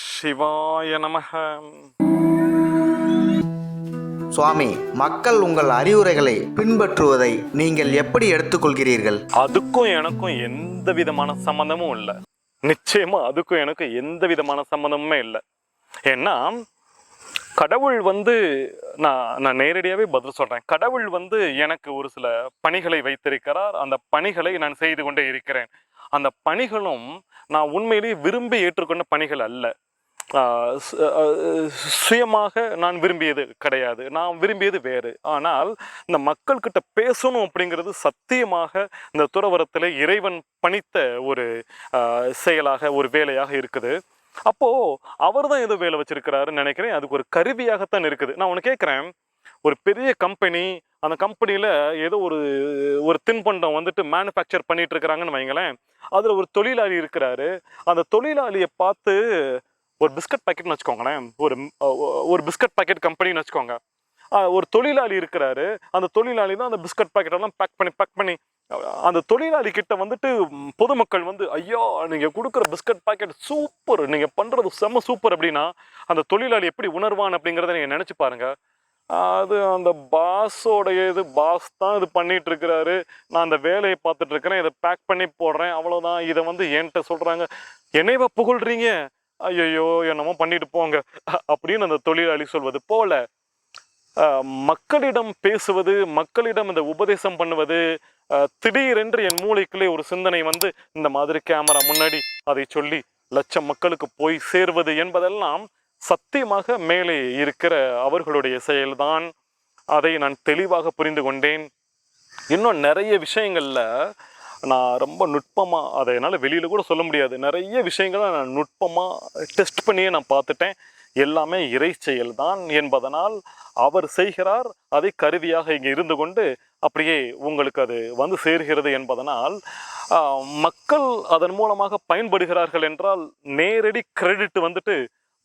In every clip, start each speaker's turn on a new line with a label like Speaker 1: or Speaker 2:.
Speaker 1: சிவாய நமக.
Speaker 2: சுவாமி மக்கள் உங்கள் அறிவுரைகளை பின்பற்றுவதை நீங்கள் எப்படி எடுத்துக்கொள்கிறீர்கள்?
Speaker 1: அதுக்கும் எனக்கும் எந்த விதமான சம்மந்தமும் இல்லை. நிச்சயமா அதுக்கும் எனக்கும் எந்த விதமான சம்மந்தமுமே இல்லை. ஏன்னா கடவுள் வந்து நான் நான் நேரடியாகவே பதில் சொல்கிறேன் கடவுள் வந்து எனக்கு ஒரு சில பணிகளை வைத்திருக்கிறார். அந்த பணிகளை நான் செய்து கொண்டே இருக்கிறேன். அந்த பணிகளும் நான் உண்மையிலேயே விரும்பி ஏற்றுக்கொண்ட பணிகள் அல்ல. சுயமாக நான் விரும்பியது கிடையாது. நான் விரும்பியது வேறு. ஆனால் இந்த மக்கள்கிட்ட பேசணும் அப்படிங்கிறது சத்தியமாக இந்த துறவரத்தில் இறைவன் பணித்த ஒரு செயலாக ஒரு வேலையாக இருக்குது. அப்போது அவர் தான் ஏதோ வேலை வச்சிருக்கிறாருன்னு நினைக்கிறேன். அதுக்கு ஒரு கருவியாகத்தான் இருக்குது. நான் ஒன்று கேட்குறேன் ஒரு பெரிய கம்பெனி அந்த கம்பெனியில் ஏதோ ஒரு ஒரு தின்பண்டம் வந்துட்டு மேனுஃபேக்சர் பண்ணிட்டு இருக்கிறாங்கன்னு வைங்களேன். அதில் ஒரு தொழிலாளி இருக்கிறாரு. அந்த தொழிலாளியை பார்த்து ஒரு பிஸ்கட் பாக்கெட்னு வச்சுக்கோங்களேன். ஒரு ஒரு பிஸ்கட் பாக்கெட் கம்பெனின்னு வச்சுக்கோங்க. ஒரு தொழிலாளி இருக்கிறாரு. அந்த தொழிலாளி தான் அந்த பிஸ்கட் பாக்கெட்டெல்லாம் பேக் பண்ணி பேக் பண்ணி அந்த தொழிலாளி கிட்ட வந்துட்டு பொதுமக்கள் வந்து ஐயோ நீங்கள் கொடுக்குற பிஸ்கட் பாக்கெட் சூப்பர் நீங்கள் பண்ணுறது செம்ம சூப்பர் அப்படின்னா அந்த தொழிலாளி எப்படி உணர்வான் அப்படிங்கிறத நீங்கள் நினச்சி பாருங்க. அது அந்த பாஸோடைய இது பாஸ் தான் இது பண்ணிட்டு இருக்கிறாரு. நான் அந்த வேலையை பார்த்துட்டு இருக்கிறேன். இதை பேக் பண்ணி போடுறேன். அவ்வளோதான் இதை வந்து என்கிட்ட சொல்கிறாங்க என்னைவா புகழ்றீங்க? ஐயோ என்னமோ பண்ணிட்டு போங்க. அப்படின்னு அந்த தொழிலாளி சொல்வது போல மக்களிடம் பேசுவது மக்களிடம் இந்த உபதேசம் பண்ணுவது திடீரென்று என் மூளைக்குள்ளே ஒரு சிந்தனை வந்து இந்த மாதிரி கேமரா முன்னாடி அதை சொல்லி லட்சம் மக்களுக்கு போய் சேர்வது என்பதெல்லாம் சத்தியமாக மேலே இருக்கிற அவர்களுடைய செயல்தான். அதை நான் தெளிவாக புரிந்து கொண்டேன். இன்னும் நிறைய விஷயங்களில் நான் ரொம்ப நுட்பமாக அதை என்னால் வெளியில் கூட சொல்ல முடியாது. நிறைய விஷயங்களை நான் நுட்பமாக டெஸ்ட் பண்ணியே நான் பார்த்துட்டேன். எல்லாமே இறை செயல் தான் என்பதனால் அவர் செய்கிறார் அதை கருவியாக இங்கே இருந்து கொண்டு அப்படியே உங்களுக்கு அது வந்து சேர்கிறது என்பதனால் மக்கள் அதன் மூலமாக பயன்படுகிறார்கள் என்றால் நேரடி கிரெடிட் வந்துட்டு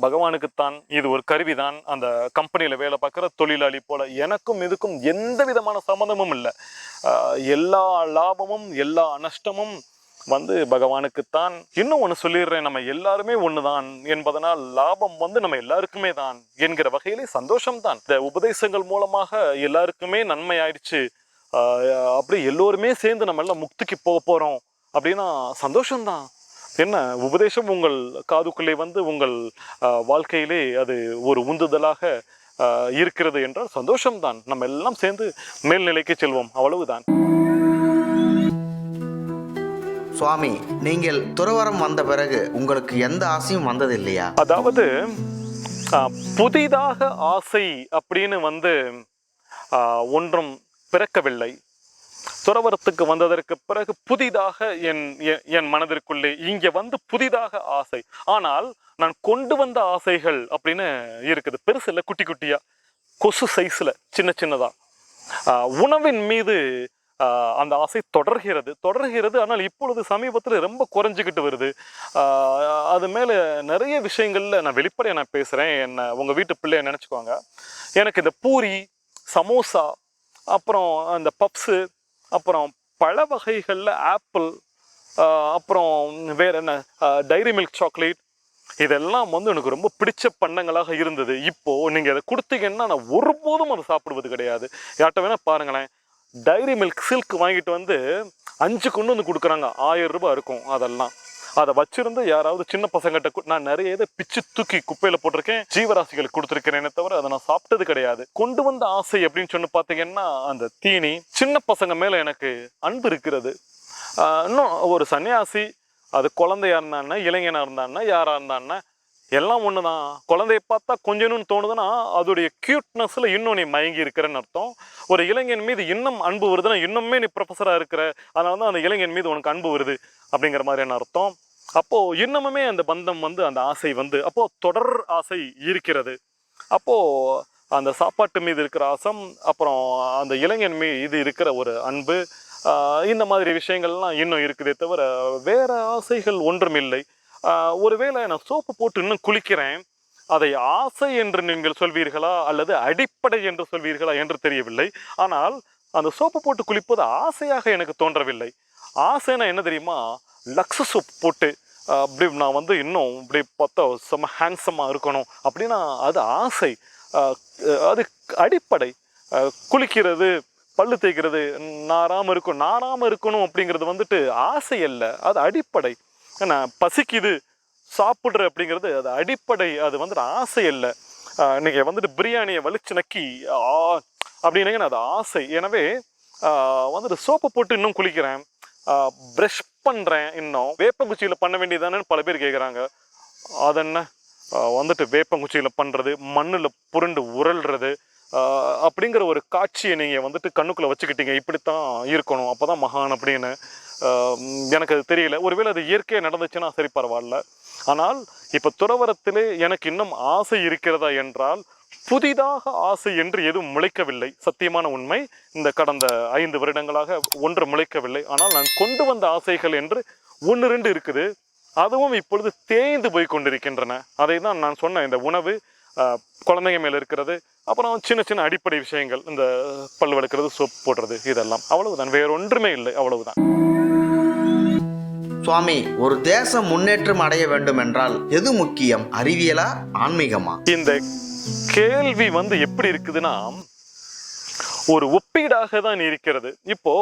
Speaker 1: பகவானுக்குத்தான் இது ஒரு கருவிதான். அந்த கம்பெனியில் வேலை பார்க்குற தொழிலாளி போல எனக்கும் இதுக்கும் எந்த விதமான சம்மந்தமும் இல்லை. எல்லா லாபமும் எல்லா நஷ்டமும் வந்து பகவானுக்குத்தான். இன்னும் ஒன்று சொல்லிடுறேன் நம்ம எல்லாருமே தான் என்பதனால் லாபம் வந்து நம்ம எல்லாருக்குமே தான் என்கிற வகையிலே சந்தோஷம்தான். இந்த உபதேசங்கள் மூலமாக எல்லாருக்குமே நன்மை ஆயிடுச்சு. அப்படி எல்லோருமே சேர்ந்து நம்ம எல்லாம் முக்திக்கு போக போகிறோம் அப்படின்னா சந்தோஷம்தான். என்ன உபதேசம் உங்கள் காதுக்குள்ளே வந்து உங்கள் வாழ்க்கையிலே அது ஒரு உந்துதலாக இருக்கிறது என்றால் சந்தோஷம்தான். நம்ம எல்லாம் சேர்ந்து மேல்நிலைக்கு செல்வோம். அவ்வளவுதான்.
Speaker 2: சுவாமி நீங்கள் துறவரம் வந்த பிறகு உங்களுக்கு எந்த ஆசையும் வந்ததில்லையா?
Speaker 1: அதாவது புதிதாக ஆசை அப்படின்னு வந்து ஒன்றும் பிறக்கவில்லை. துறவரத்துக்கு வந்ததற்கு பிறகு புதிதாக என் என் மனதிற்குள்ளே இங்கே வந்து புதிதாக ஆசை. ஆனால் நான் கொண்டு வந்த ஆசைகள் அப்படின்னு இருக்குது. பெருசு இல்லை குட்டி குட்டியா. கொசு சைஸில் சின்ன சின்னதாக உணவின் மீது அந்த ஆசை தொடர்கிறது. தொடர்கிறது ஆனால் இப்பொழுது சமீபத்தில் ரொம்ப குறைஞ்சிக்கிட்டு வருது. அது மேலே நிறைய விஷயங்களில் நான் வெளிப்படையாக நான் பேசுகிறேன் என்ன உங்கள் வீட்டு பிள்ளைய நினச்சிக்கோங்க. எனக்கு இந்த பூரி சமோசா அப்புறம் அந்த பப்ஸு அப்புறம் பழ வகைகளில் ஆப்பிள் அப்புறம் வேற என்ன டைரி மில்க் சாக்லேட் இதெல்லாம் வந்து எனக்கு ரொம்ப பிடிச்ச பண்டங்களாக இருந்தது. இப்போது நீங்கள் அதை கொடுத்தீங்கன்னா நான் ஒருபோதும் அதை சாப்பிடுவது கிடையாது. யார்கிட்ட வேணால் பாருங்களேன். டைரி மில்க் சில்க் வாங்கிட்டு வந்து அஞ்சு கொண்டு வந்து கொடுக்குறாங்க. ஆயிரம் ரூபாய் இருக்கும் அதெல்லாம். அதை வச்சிருந்து யாராவது சின்ன பசங்கிட்ட நான் நிறைய இதை பிச்சு தூக்கி குப்பையில போட்டிருக்கேன் ஜீவராசிகளுக்கு கொடுத்துருக்கிறேனே தவிர அதை நான் சாப்பிட்டது கிடையாது. கொண்டு வந்த ஆசை அப்படின்னு சொல்லி பார்த்தீங்கன்னா அந்த தீனி சின்ன பசங்க மேல எனக்கு அன்பு இருக்கிறது. இன்னும் ஒரு சன்னியாசி அது குழந்தையா இருந்தான்னா இளைஞனா இருந்தான்னா யாரா இருந்தான்னா எல்லாம் ஒன்று தான் குழந்தைய பார்த்தா கொஞ்சணும்னு தோணுதுன்னா அதோடைய க்யூட்னஸில் இன்னும் நீ மயங்கி இருக்கிறன்னு அர்த்தம். ஒரு இளைஞன் மீது இன்னும் அன்பு வருதுன்னா இன்னுமே நீ ப்ரொஃபஸராக இருக்கிற அதனால தான் அந்த இளைஞன் மீது உனக்கு அன்பு வருது அப்படிங்கிற மாதிரியான அர்த்தம். அப்போது இன்னமுமே அந்த பந்தம் வந்து அந்த ஆசை வந்து அப்போது தொடர் ஆசை இருக்கிறது. அப்போது அந்த சாப்பாட்டு மீது இருக்கிற ஆசம் அப்புறம் அந்த இளைஞன் மீது இருக்கிற ஒரு அன்பு இந்த மாதிரி விஷயங்கள்லாம் இன்னும் இருக்குதே தவிர வேறு ஆசைகள் ஒன்றும் இல்லை ஒருவேளை நான் சோப்பு போட்டு இன்னும் குளிக்கிறேன் அதை ஆசை என்று நீங்கள் சொல்வீர்களா அல்லது அடிப்படை என்று சொல்வீர்களா என்று தெரியவில்லை. ஆனால் அந்த சோப்பு போட்டு குளிப்பது ஆசையாக எனக்கு தோன்றவில்லை. ஆசைனா என்ன தெரியுமா? லக்ஸ் சோப் போட்டு அப்படி நான் வந்து இன்னும் இப்படி பார்த்தா செம்ம ஹேண்ட்ஸமாக இருக்கணும் அப்படின்னா அது ஆசை. அது அடிப்படை. குளிக்கிறது பல்லு தேய்க்கிறது நாராமல் இருக்கும் நாராமல் இருக்கணும் அப்படிங்கிறது வந்துட்டு ஆசை அல்ல அது அடிப்படை. நான் பசிக்குது சாப்பிட்ற அப்படிங்கிறது அது அடிப்படை அது வந்துட்டு ஆசை இல்லை. நீங்கள் வந்துட்டு பிரியாணியை வலிச்சு நக்கி ஆ அப்படின்னீங்கன்னா அது ஆசை. எனவே வந்துட்டு சோப்பு போட்டு இன்னும் குளிக்கிறேன். ப்ரஷ் பண்ணுறேன் இன்னும். வேப்பங்குச்சியில் பண்ண வேண்டியதானேன்னு பல பேர் கேட்குறாங்க அதென்ன? என்ன வந்துட்டு வேப்பங்குச்சியில் பண்ணுறது மண்ணில் புரண்டு உரல்றது அப்படிங்கிற ஒரு காட்சியை நீங்கள் வந்துட்டு கண்ணுக்குள்ளே வச்சுக்கிட்டீங்க. இப்படித்தான் இருக்கணும். அப்போ தான் மகான் அப்படின்னு. எனக்கு அது தெரியல. ஒருவேளை அது இயற்கையாக நடந்துச்சுன்னா சரி பரவாயில்ல. ஆனால் இப்போ துறவரத்திலே எனக்கு இன்னும் ஆசை இருக்கிறதா என்றால் புதிதாக ஆசை என்று எதுவும் முளைக்கவில்லை. சத்தியமான உண்மை இந்த கடந்த ஐந்து வருடங்களாக ஒன்று முளைக்கவில்லை. ஆனால் நான் கொண்டு வந்த ஆசைகள் என்று ஒன்று ரெண்டு இருக்குது. அதுவும் இப்பொழுது தேய்ந்து போய் கொண்டிருக்கின்றன. அதை தான் நான் சொன்ன இந்த உணவு குழந்தைங்க மேல இருக்கிறது அப்புறம் சின்ன சின்ன அடிப்படை விஷயங்கள் இந்த பல் வளர்க்குறது சோப் போடுறது இதெல்லாம். அவ்வளவுதான். வேற ஒன்றுமே இல்லை. அவ்வளவுதான்.
Speaker 2: சுவாமி ஒரு தேசம் முன்னேற்றம் அடைய வேண்டும் என்றால் எது முக்கியம்? அறிவியலா ஆன்மீகமா?
Speaker 1: இந்த கேள்வி வந்து எப்படி இருக்குதுன்னா ஒரு ஒப்பீடாக தான் இருக்கிறது. இப்போ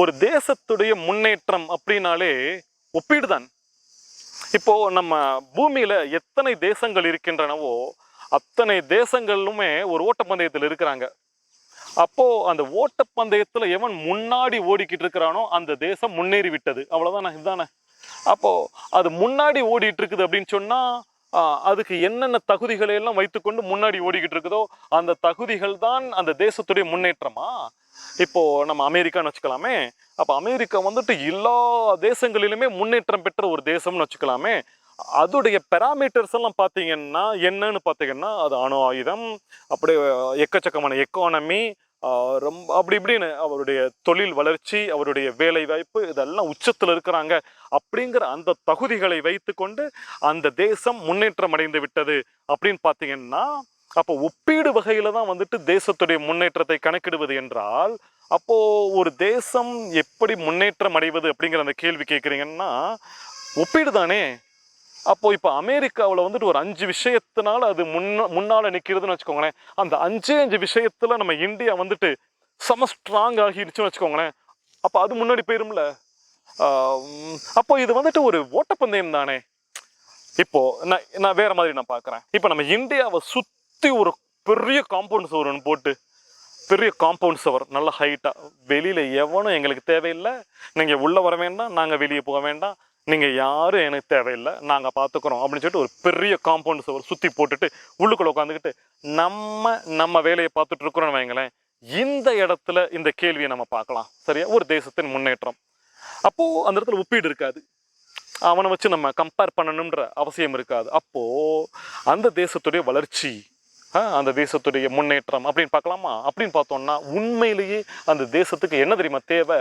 Speaker 1: ஒரு தேசத்துடைய முன்னேற்றம் அப்படின்னாலே ஒப்பீடு தான். இப்போ நம்ம பூமியில எத்தனை தேசங்கள் இருக்கின்றனவோ அத்தனை தேசங்களுமே ஒரு ஓட்டப்பந்தயத்தில் இருக்கிறாங்க. அப்போது அந்த ஓட்டப்பந்தயத்தில் எவன் முன்னாடி ஓடிக்கிட்டு இருக்கிறானோ அந்த தேசம் முன்னேறி விட்டது அவ்வளவுதானே? இதுதானே? அப்போது அது முன்னாடி ஓடிட்டு இருக்குது அப்படின்னு சொன்னால் அதுக்கு என்னென்ன தகுதிகளை எல்லாம் வைத்துக்கொண்டு முன்னாடி ஓடிக்கிட்டு இருக்குதோ அந்த தகுதிகள் தான் அந்த தேசத்துடைய முன்னேற்றமா? இப்போ நம்ம அமெரிக்கான்னு வச்சுக்கலாமே. அப்போ அமெரிக்கா வந்துட்டு எல்லா தேசங்களிலுமே முன்னேற்றம் பெற்ற ஒரு தேசம்னு வச்சுக்கலாமே. அதோடைய பெராமீட்டர்ஸ் எல்லாம் பார்த்தீங்கன்னா என்னன்னு பார்த்தீங்கன்னா அது அணு ஆயுதம் அப்படியே எக்கச்சக்கமான எக்கானமி ரொம்ப அப்படி இப்படின்னு அவருடைய தொழில் வளர்ச்சி அவருடைய வேலை வாய்ப்பு இதெல்லாம் உச்சத்தில் இருக்கிறாங்க. அப்படிங்கிற அந்த தகுதிகளை வைத்துக்கொண்டு அந்த தேசம் முன்னேற்றம் அடைந்து விட்டது அப்படின்னு பார்த்தீங்கன்னா அப்போ ஒப்பீடு வகையில் தான் வந்துட்டு தேசத்துடைய முன்னேற்றத்தை கணக்கிடுவது என்றால் அப்போது ஒரு தேசம் எப்படி முன்னேற்றம் அடைவது அப்படிங்கிற அந்த கேள்வி கேட்குறீங்கன்னா ஒப்பீடு தானே? அப்போ இப்போ அமெரிக்காவில் வந்துட்டு ஒரு அஞ்சு விஷயத்தினால அது முன்ன முன்னால் நிற்கிறதுன்னு வச்சுக்கோங்களேன். அந்த அஞ்சே அஞ்சு விஷயத்தில் நம்ம இந்தியா வந்துட்டு செம ஸ்ட்ராங் ஆகிடுச்சுன்னு வச்சுக்கோங்களேன். அப்போ அது முன்னாடி போயிரும்ல? அப்போ இது வந்துட்டு ஒரு ஓட்டப்பந்தயம் தானே? இப்போ நான் நான் வேற மாதிரி நான் பார்க்குறேன் இப்போ நம்ம இந்தியாவை சுற்றி ஒரு பெரிய காம்பவுண்ட் சுவர் ஒன்று போட்டு பெரிய காம்பவுண்ட் சுவர் நல்ல ஹைட்டாக வெளியில் எவனும் எங்களுக்கு தேவையில்லை. நீங்கள் உள்ளே வர வேண்டாம் நாங்கள் வெளியே போக வேண்டாம். நீங்கள் யாரும் எனக்கு தேவையில்லை நாங்கள் பார்த்துக்குறோம் அப்படின்னு சொல்லிட்டு ஒரு பெரிய காம்பவுண்ட் சுவர் சுற்றி போட்டுட்டு உள்ளுக்குள்ளே உட்காந்துக்கிட்டு நம்ம நம்ம வேலையை பார்த்துட்டு இருக்கிறோம்னு வைங்களேன் இந்த இடத்துல இந்த கேள்வியை நம்ம பார்க்கலாம். சரியா? ஒரு தேசத்தின் முன்னேற்றம். அப்போது அந்த இடத்துல ஒப்பீடு இருக்காது. அவனை வச்சு நம்ம கம்பேர் பண்ணணுன்ற அவசியம் இருக்காது. அப்போது அந்த தேசத்துடைய வளர்ச்சி ஆ, அந்த தேசத்துடைய முன்னேற்றம் அப்படின்னு பார்க்கலாமா? அப்படின்னு பார்த்தோம்னா உண்மையிலேயே அந்த தேசத்துக்கு என்ன தெரியுமா தேவை?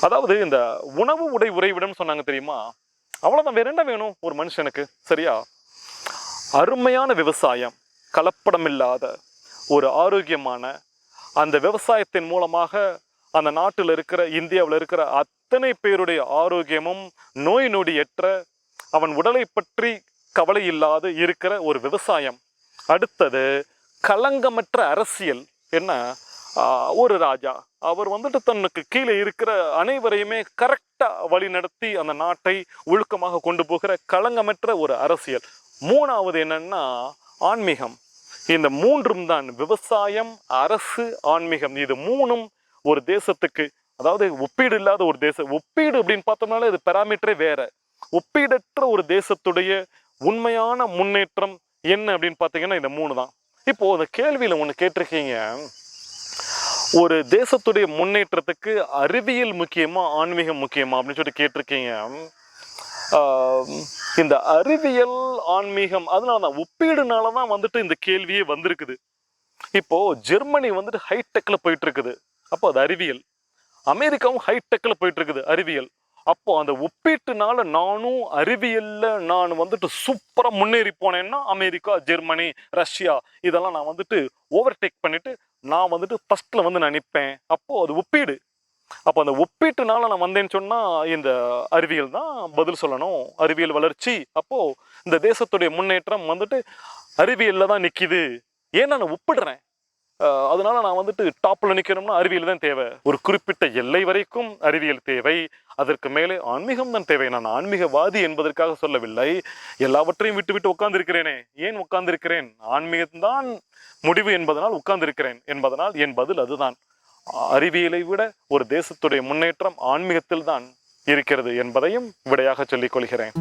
Speaker 1: அதாவது இந்த உணவு உடை உறைவிடம் சொன்னாங்க தெரியுமா? அவ்வளோதான் வேற என்ன வேணும் ஒரு மனுஷனுக்கு சரியா? அருமையான விவசாயம் கலப்படம் இல்லாத ஒரு ஆரோக்கியமான அந்த விவசாயத்தின் மூலமாக அந்த நாட்டில் இருக்கிற இந்தியாவில் இருக்கிற அத்தனை பேருடைய ஆரோக்கியமும் நோய் நொடியற்ற அவன் உடலை பற்றி கவலை இல்லாது இருக்கிற ஒரு விவசாயம். அடுத்தது களங்கமற்ற அரசியல். என்ன? ஒரு ராஜா. அவர் வந்துட்டு தன்னுக்கு கீழே இருக்கிற அனைவரையுமே கரெக்டாக வழி நடத்தி அந்த நாட்டை ஒழுக்கமாக கொண்டு போகிற களங்கமற்ற ஒரு அரசியல். மூணாவது என்னன்னா ஆன்மீகம். இந்த மூன்றும் தான் விவசாயம் அரசு ஆன்மீகம். இது மூணும் ஒரு தேசத்துக்கு அதாவது ஒப்பீடு இல்லாத ஒரு தேசம் ஒப்பீடு அப்படின்னு பார்த்தோம்னாலே இது பெராமீட்டரே வேற. ஒப்பீடற்ற ஒரு தேசத்துடைய உண்மையான முன்னேற்றம் என்ன அப்படின்னு பார்த்தீங்கன்னா இந்த மூணு தான். இப்போ அந்த கேள்வியில் ஒன்று கேட்டிருக்கீங்க. ஒரு தேசத்துடைய முன்னேற்றத்துக்கு அறிவியல் முக்கியமா ஆன்மீகம் முக்கியமா அப்படின்னு சொல்லிட்டு கேட்டிருக்கீங்க. இந்த அறிவியல் ஆன்மீகம் அதனால தான் ஒப்பீடுனால தான் வந்துட்டு இந்த கேள்வியே வந்திருக்குது. இப்போ ஜெர்மனி வந்துட்டு ஹைடெக்ல போயிட்டு இருக்குது அப்போ அது அறிவியல். அமெரிக்காவும் ஹைடெக்ல போயிட்டு இருக்குது அறிவியல். அப்போ அந்த ஒப்பீட்டுனால நானும் அறிவியல்ல நான் வந்துட்டு சூப்பரா முன்னேறி போனேன்னா அமெரிக்கா ஜெர்மனி ரஷ்யா இதெல்லாம் நான் வந்துட்டு ஓவர்டேக் பண்ணிட்டு நான் வந்துட்டு ஃபஸ்ட்டில் வந்து நான் நிற்பேன் அப்போது அது ஒப்பீடு. அப்போ அந்த ஒப்பீட்டுனால நான் வந்தேன்னு சொன்னால் இந்த அறிவியல் தான் பதில் சொல்லணும். அறிவியல் வளர்ச்சி. அப்போது இந்த தேசத்துடைய முன்னேற்றம் வந்துட்டு அறிவியலில் தான் நிற்கிது ஏன்னா நான் ஒப்பிடுறேன். அதனால நான் வந்துட்டு டாப்ல நிக்கணும்னா அறிவியல் தான் தேவை. ஒரு குறிப்பிட்ட எல்லை வரைக்கும் அறிவியல் தேவை. அதற்கு மேலே ஆன்மீகம் தான் தேவை. நான் ஆன்மீகவாதி என்பதற்காக சொல்லவில்லை. எல்லாவற்றையும் விட்டு விட்டு உட்கார்ந்திருக்கிறேனே. ஏன் உட்கார்ந்திருக்கிறேன்? ஆன்மீகம்தான் முடிவு என்பதனால் உட்கார்ந்திருக்கிறேன் என்பதனால் என் பதில் அதுதான். அறிவியலை விட ஒரு தேசத்துடைய முன்னேற்றம் ஆன்மீகத்தில் தான் இருக்கிறது என்பதையும் விடையாக சொல்லிக் கொள்கிறேன்.